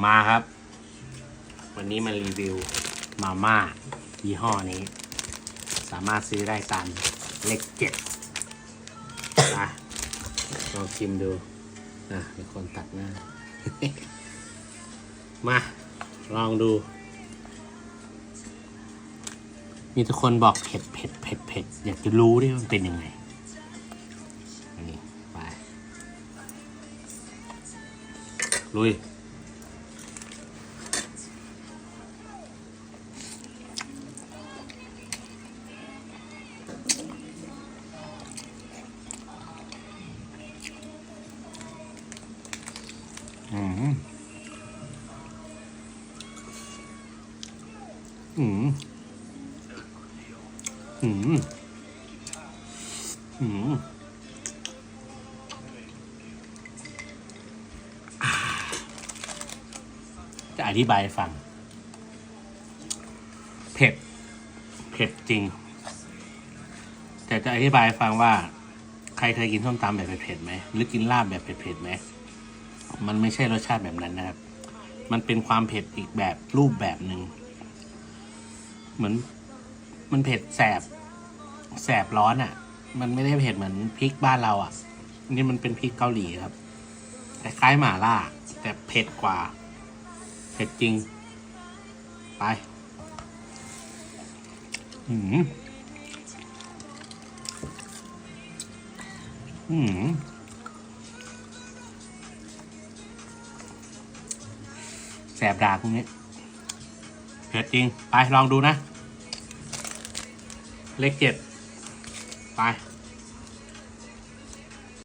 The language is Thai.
มาครับ วันนี้มารีวิวมาม่ายี่ห้อนี้ สามารถซื้อได้ตามเลขเจ็ดนะลองชิมดูนะมีคนตัดหน้า มา ลองดู มีทุกคนบอกเผ็ดเผ็ดเผ็ดเผ็ดอยากจะรู้ด้วยว่ามันเป็นยังไงนี่ไปลุย อืมอืมอืมอืมจะอธิบายให้ฟัง เผ็ด เผ็ดจริง แต่จะอธิบายให้ฟังว่า ใครเคยกินส้มตำแบบเผ็ดๆไหม หรือกินลาบแบบเผ็ดๆไหม มันไม่ใช่รสชาติแบบนั้นนะครับ มันเป็นความเผ็ดอีกแบบรูปแบบหนึ่งเหมือนมันเผ็ดแสบ แสบร้อนอะ่ะ มันไม่ได้เผ็ดเหมือนพริกบ้านเราอะ่ะ นี่มันเป็นพริกเกาหลีครับคล้ายๆหม่าล่า แต่เผ็ดกว่า เผ็ดจริง ไปอืมอืม สบดาพวกนี้เผ็ดจริง ไปลองดูนะ เลขเจ็ดไป